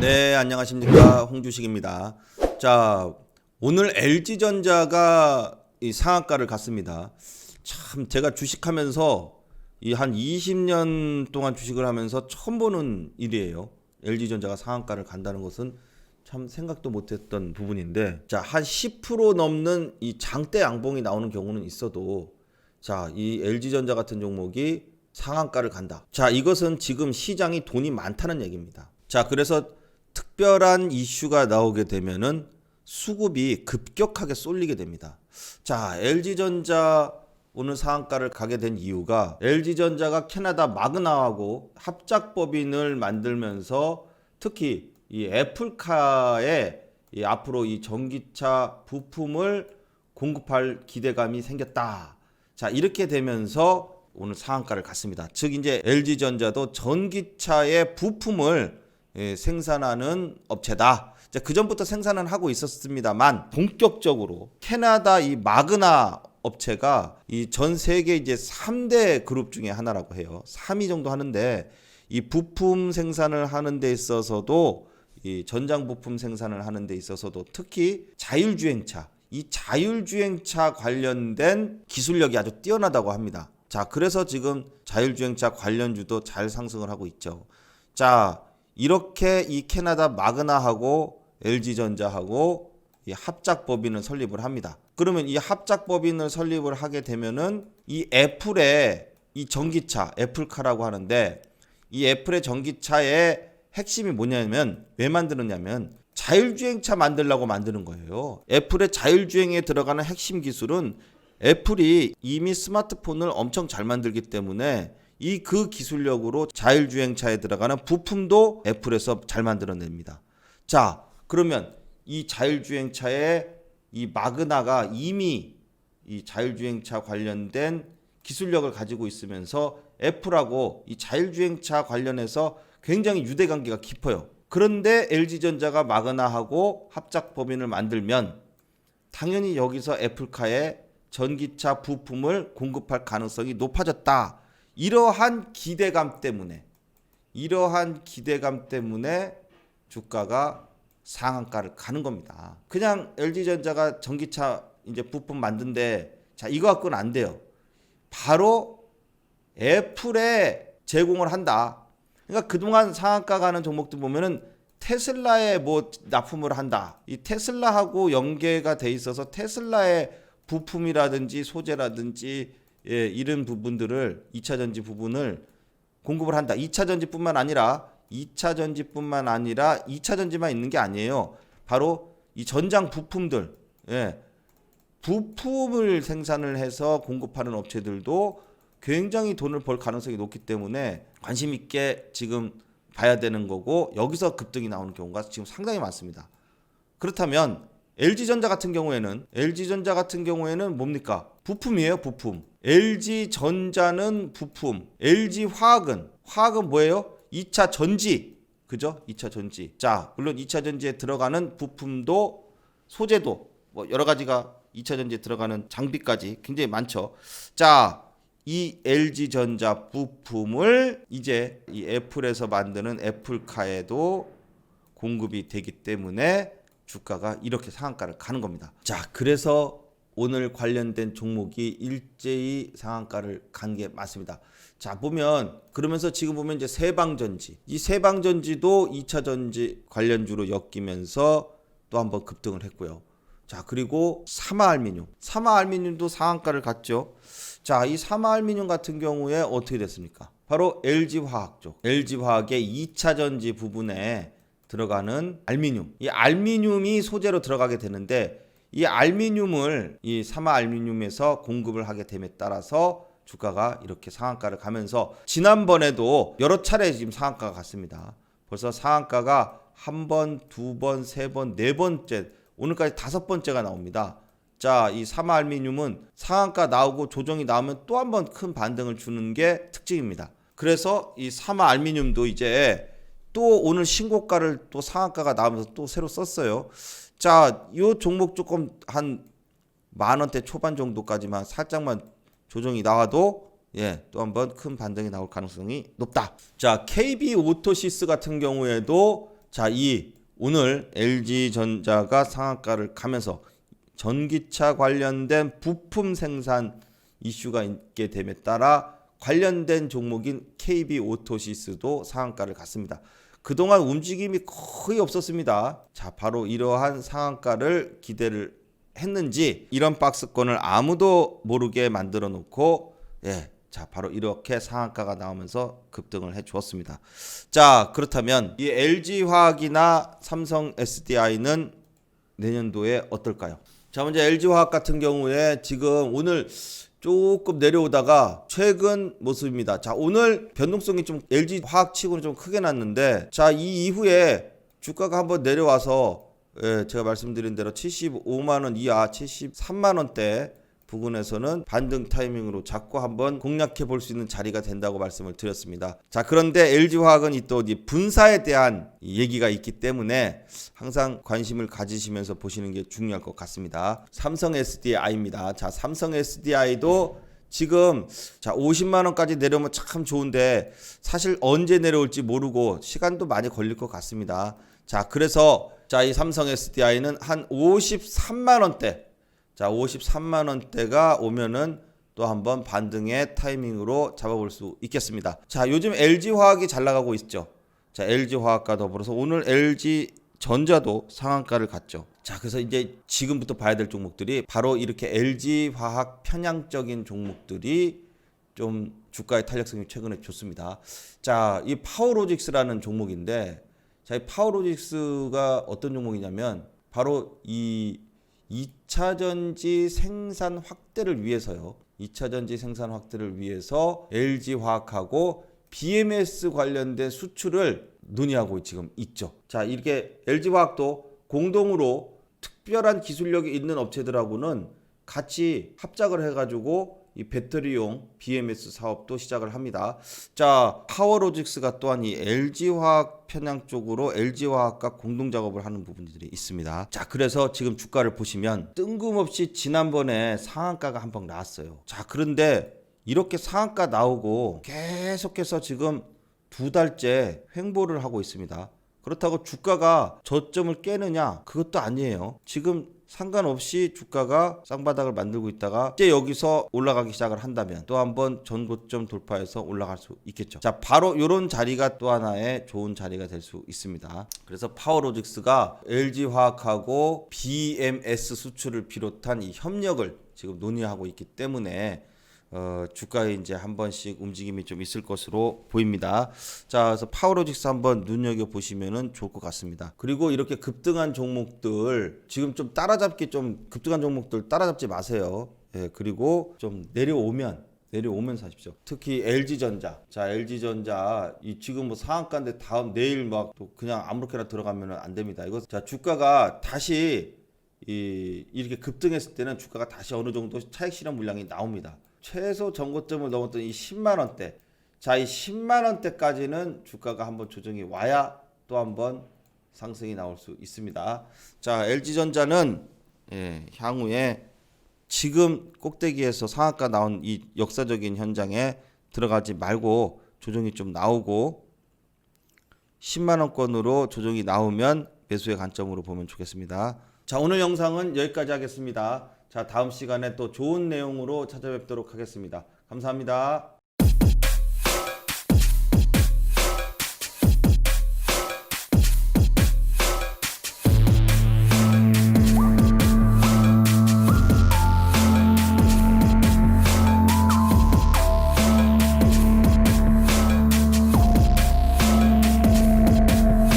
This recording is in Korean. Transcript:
네, 안녕하십니까. 홍주식입니다. 자, 오늘 LG전자가 이 상한가를 갔습니다. 참, 제가 주식하면서 이 한 20년 동안 주식을 하면서 처음 보는 일이에요. LG전자가 상한가를 간다는 것은 참 생각도 못했던 부분인데, 자, 한 10% 넘는 이 장대 양봉이 나오는 경우는 있어도, 자, 이 LG전자 같은 종목이 상한가를 간다. 자, 이것은 지금 시장이 돈이 많다는 얘기입니다. 자, 그래서 특별한 이슈가 나오게 되면은 수급이 급격하게 쏠리게 됩니다. 자, LG전자 오늘 상한가를 가게 된 이유가 LG전자가 캐나다 마그나하고 합작법인을 만들면서 특히 이 애플카에 이 앞으로 이 전기차 부품을 공급할 기대감이 생겼다. 자, 이렇게 되면서 오늘 상한가를 갔습니다. 즉 이제 LG전자도 전기차의 부품을 예, 생산하는 업체다. 그 전부터 생산은 하고 있었습니다만 본격적으로 캐나다 이 마그나 업체가 이 전 세계 이제 3대 그룹 중에 하나라고 해요. 3위 정도 하는데 이 부품 생산을 하는 데 있어서도 이 전장 부품 생산을 하는 데 있어서도 특히 자율주행차 이 자율주행차 관련된 기술력이 아주 뛰어나다고 합니다. 자, 그래서 지금 자율주행차 관련주도 잘 상승을 하고 있죠. 자, 이렇게 이 캐나다 마그나하고 LG전자하고 이 합작법인을 설립을 합니다. 그러면 이 합작법인을 설립을 하게 되면은 이 애플의 이 전기차 애플카라고 하는데 이 애플의 전기차의 핵심이 뭐냐면 왜 만드느냐면 자율주행차 만들려고 만드는 거예요. 애플의 자율주행에 들어가는 핵심 기술은 애플이 이미 스마트폰을 엄청 잘 만들기 때문에 이 그 기술력으로 자율주행차에 들어가는 부품도 애플에서 잘 만들어냅니다. 자, 그러면 이 자율주행차에 이 마그나가 이미 이 자율주행차 관련된 기술력을 가지고 있으면서 애플하고 이 자율주행차 관련해서 굉장히 유대관계가 깊어요. 그런데 LG전자가 마그나하고 합작 법인을 만들면 당연히 여기서 애플카에 전기차 부품을 공급할 가능성이 높아졌다. 이러한 기대감 때문에 이러한 기대감 때문에 주가가 상한가를 가는 겁니다. 그냥 LG전자가 전기차 이제 부품 만든데 자 이거 갖고는 안 돼요. 바로 애플에 제공을 한다. 그러니까 그동안 상한가 가는 종목들 보면은 테슬라에 뭐 납품을 한다. 이 테슬라하고 연계가 돼 있어서 테슬라의 부품이라든지 소재라든지 예, 이런 부분들을 2차 전지 부분을 공급을 한다. 2차 전지뿐만 아니라 2차 전지뿐만 아니라 2차 전지만 있는 게 아니에요. 바로 이 전장 부품들, 예, 부품을 생산을 해서 공급하는 업체들도 굉장히 돈을 벌 가능성이 높기 때문에 관심 있게 지금 봐야 되는 거고 여기서 급등이 나오는 경우가 지금 상당히 많습니다. 그렇다면 LG전자 같은 경우에는 LG전자 같은 경우에는 뭡니까? 부품이에요, 부품. LG전자는 부품. LG화학은 화학은 뭐예요? 2차 전지. 그죠? 2차 전지. 자, 물론 2차 전지에 들어가는 부품도 소재도 뭐 여러 가지가 2차 전지에 들어가는 장비까지 굉장히 많죠. 자, 이 LG전자 부품을 이제 이 애플에서 만드는 애플카에도 공급이 되기 때문에 주가가 이렇게 상한가를 가는 겁니다. 자, 그래서 오늘 관련된 종목이 일제히 상한가를 간 게 맞습니다. 자, 보면 그러면서 지금 보면 이제 세방전지. 이 세방전지도 2차 전지 관련주로 엮이면서 또 한번 급등을 했고요. 자, 그리고 사마알미늄. 사마알미늄도 상한가를 갔죠. 자, 이 사마알미늄 같은 경우에 어떻게 됐습니까? 바로 LG화학 쪽. LG화학의 2차 전지 부분에 들어가는 알미늄. 이 알미늄이 소재로 들어가게 되는데 이 알미늄을 이 사마 알미늄에서 공급을 하게 됨에 따라서 주가가 이렇게 상한가를 가면서 지난번에도 여러 차례 지금 상한가가 갔습니다. 벌써 상한가가 한 번, 두 번, 세 번, 네 번째 오늘까지 다섯 번째가 나옵니다. 자, 이 사마 알미늄은 상한가 나오고 조정이 나오면 또 한 번 큰 반등을 주는 게 특징입니다. 그래서 이 사마 알미늄도 이제 또 오늘 신고가를 또 상한가가 나오면서 또 새로 썼어요. 자, 요 종목 조금 한 만 원대 초반 정도까지만 살짝만 조정이 나와도 예, 또 한번 큰 반등이 나올 가능성이 높다. 자, KB 오토시스 같은 경우에도 자, 이 오늘 LG전자가 상한가를 가면서 전기차 관련된 부품 생산 이슈가 있게 됨에 따라 관련된 종목인 KB 오토시스도 상한가를 갔습니다. 그동안 움직임이 거의 없었습니다. 자, 바로 이러한 상한가를 기대를 했는지 이런 박스권을 아무도 모르게 만들어 놓고 예. 자, 바로 이렇게 상한가가 나오면서 급등을 해 주었습니다. 자, 그렇다면 이 LG 화학이나 삼성 SDI는 내년도에 어떨까요? 자, 먼저 LG 화학 같은 경우에 지금 오늘 조금 내려오다가 최근 모습입니다. 자, 오늘 변동성이 좀 LG 화학 치고는 좀 크게 났는데 자, 이 이후에 주가가 한번 내려와서 예, 제가 말씀드린 대로 75만 원 이하 73만 원대 부근에서는 반등 타이밍으로 잡고 한번 공략해 볼 수 있는 자리가 된다고 말씀을 드렸습니다. 자, 그런데 LG화학은 이 또 분사에 대한 이 얘기가 있기 때문에 항상 관심을 가지시면서 보시는 게 중요할 것 같습니다. 삼성 SDI입니다. 자, 삼성 SDI도 지금 자 50만 원까지 내려오면 참 좋은데 사실 언제 내려올지 모르고 시간도 많이 걸릴 것 같습니다. 자, 그래서 자, 이 삼성 SDI는 한 53만 원대 자, 53만 원대가 오면은 또 한번 반등의 타이밍으로 잡아볼 수 있겠습니다. 자, 요즘 LG 화학이 잘 나가고 있죠. 자, LG 화학과 더불어서 오늘 LG 전자도 상한가를 갔죠. 자, 그래서 이제 지금부터 봐야 될 종목들이 바로 이렇게 LG 화학 편향적인 종목들이 좀 주가의 탄력성이 최근에 좋습니다. 자, 이 파워로직스라는 종목인데, 자, 이 파워로직스가 어떤 종목이냐면 바로 이 2차 전지 생산 확대를 위해서요. 2차 전지 생산 확대를 위해서 LG 화학하고 BMS 관련된 수출을 논의하고 지금 있죠. 자, 이렇게 LG 화학도 공동으로 특별한 기술력이 있는 업체들하고는 같이 합작을 해가지고 이 배터리용 BMS 사업도 시작을 합니다. 자, 파워로직스가 또한 이 LG화학 편향 쪽으로 LG화학과 공동 작업을 하는 부분들이 있습니다. 자, 그래서 지금 주가를 보시면 뜬금없이 지난번에 상한가가 한 번 나왔어요. 자, 그런데 이렇게 상한가 나오고 계속해서 지금 두 달째 횡보를 하고 있습니다. 그렇다고 주가가 저점을 깨느냐? 그것도 아니에요. 지금 상관없이 주가가 쌍바닥을 만들고 있다가 이제 여기서 올라가기 시작을 한다면 또 한번 전고점 돌파해서 올라갈 수 있겠죠. 자, 바로 이런 자리가 또 하나의 좋은 자리가 될 수 있습니다. 그래서 파워로직스가 LG 화학하고 BMS 수출을 비롯한 이 협력을 지금 논의하고 있기 때문에 어, 주가에 이제 한 번씩 움직임이 좀 있을 것으로 보입니다. 자, 그래서 파워로직스 한번 눈여겨 보시면은 좋을 것 같습니다. 그리고 이렇게 급등한 종목들 지금 좀 따라잡기 좀 급등한 종목들 따라잡지 마세요. 예, 그리고 좀 내려오면 내려오면 사십시오. 특히 LG전자. 자, LG전자 이 지금 뭐 상한가인데 다음 내일 막 또 그냥 아무렇게나 들어가면 안 됩니다. 이거 자 주가가 다시 이 이렇게 급등했을 때는 주가가 다시 어느 정도 차익 실현 물량이 나옵니다. 최소 전고점을 넘었던 이 10만 원대. 자, 이 10만 원대까지는 주가가 한번 조정이 와야 또 한번 상승이 나올 수 있습니다. 자, LG전자는 예, 향후에 지금 꼭대기에서 상한가 나온 이 역사적인 현장에 들어가지 말고 조정이 좀 나오고 10만 원권으로 조정이 나오면 매수의 관점으로 보면 좋겠습니다. 자, 오늘 영상은 여기까지 하겠습니다. 자, 다음 시간에 또 좋은 내용으로 찾아뵙도록 하겠습니다. 감사합니다.